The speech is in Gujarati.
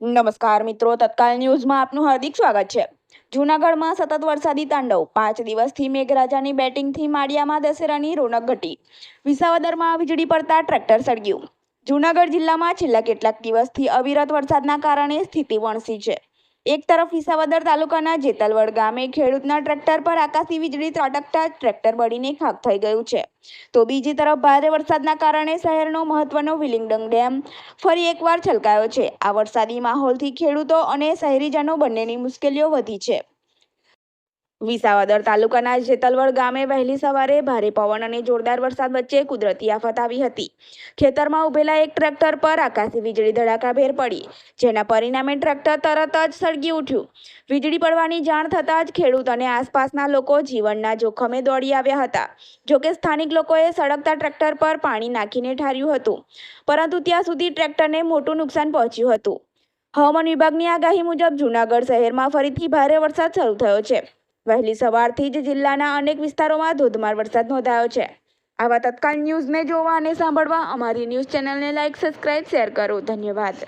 નમસ્કાર મિત્રો, તત્કાલ ન્યૂઝમાં આપનું હાર્દિક સ્વાગત છે. જૂનાગઢમાં સતત વરસાદી તાંડવ. પાંચ દિવસથી મેઘરાજાની બેટિંગથી માળિયામાં દશેરાની રોનક ઘટી. વિસાવદરમાં વીજળી પડતા ટ્રેક્ટર સળગ્યું. જૂનાગઢ જિલ્લામાં છેલ્લા કેટલાક દિવસથી અવિરત વરસાદના કારણે સ્થિતિ વણસી છે. એક તરફ વિસાવદર તાલુકાના જેતલવડ ગામે ખેડૂતના ટ્રેક્ટર પર આકાશી વીજળી ત્રાટકતા ટ્રેક્ટર બળીને ખાક થઈ ગયું છે. તો બીજી તરફ ભારે વરસાદના કારણે શહેરનો મહત્વનો વિલિંગડંગ ડેમ ફરી એકવાર છલકાયો છે. આ વરસાદી માહોલથી ખેડૂતો અને શહેરીજનો બંનેની મુશ્કેલીઓ વધી છે. વિસાવદર તાલુકાના જેતલવડ ગામે વહેલી સવારે ભારે પવન અને જોરદાર વરસાદ વચ્ચે કુદરતી આફત આવી હતી. ખેતરમાં ઉભેલા એક ટ્રેક્ટર પર આકાશી વીજળી ધડાકાભેર પડી, જેના પરિણામે ટ્રેક્ટર તરત જ સળગી ઉઠ્યું. વીજળી પડવાની જાણ થતાં જ ખેડૂત અને આસપાસના લોકો જીવનના જોખમે દોડી આવ્યા હતા. જોકે સ્થાનિક લોકોએ સળગતા ટ્રેક્ટર પર પાણી નાખીને ઠાર્યું હતું, પરંતુ ત્યાં સુધી ટ્રેક્ટરને મોટું નુકસાન પહોંચ્યું હતું. હવામાન વિભાગની આગાહી મુજબ જૂનાગઢ શહેરમાં ફરીથી ભારે વરસાદ શરૂ થયો છે. વહેલી સવારથી જ જિલ્લાના અનેક વિસ્તારોમાં ધોધમાર વરસાદ નોંધાયો છે. આવા તત્કાલ ન્યૂઝને જોવા અને સાંભળવા અમારી ન્યૂઝ ચેનલને લાઇક સબસ્ક્રાઇબ, શેર કરો. ધન્યવાદ.